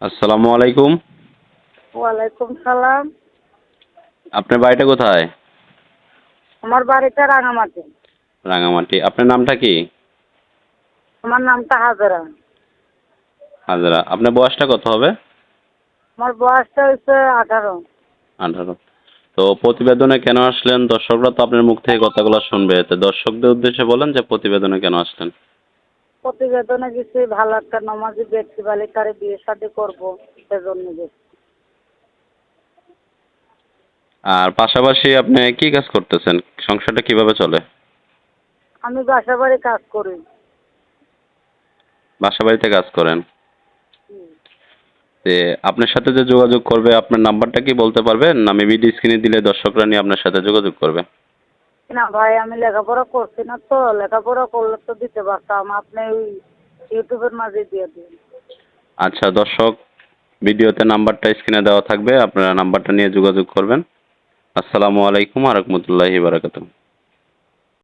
আসসালামু আলাইকুম। ওয়ালাইকুম সালাম। আপনার বাড়িটা কোথায়? আমার বাড়িটা রাঙামাটি। রাঙামাটি। আপনার নামটা কি? আমার নামটা হাজারা। হাজরা। আপনার বয়সটা কত হবে? আমার বয়সটা হচ্ছে আঠারো। আঠারো। তো প্রতিবেদনে কেন আসলেন? দর্শকরা তো আপনার মুখ থেকে কথাগুলো শুনবে। তো দর্শকদের উদ্দেশ্যে বলেন যে প্রতিবেদনে কেন আসলেন? প্রতিবেদনে গেছি ভালো একটা নমাজি ব্যক্তি বালিকারে বিয়ে শাদি করব সেজন্য গেছি। আর পাশাপাশি আপনি কি কাজ করতেছেন? সংসারটা কীভাবে চলে? আমি বাসা বাড়ি কাজ করি। বাসা বাড়িতে কাজ করেন? যে আপনার সাথে যে যোগাযোগ করবে আপনার নাম্বারটা কি বলতে পারবেন? আমি ভিডিও স্ক্রিনে দিলে দর্শকরা নিয়ে আপনার সাথে যোগাযোগ করবে? না ভাই, আমি লেখাপড়া করছি না তো, লেখাপড়া করলে তো দিতে পারতাম। আপনি ওই ইউটিউবের মাঝে দিয়ে দিন। আচ্ছা দর্শক, ভিডিওতে নাম্বারটা স্ক্রিনে দেওয়া থাকবে, আপনারা নাম্বারটা নিয়ে যোগাযোগ করবেন। আসসালামু আলাইকুম আ রহমতুল্লাহি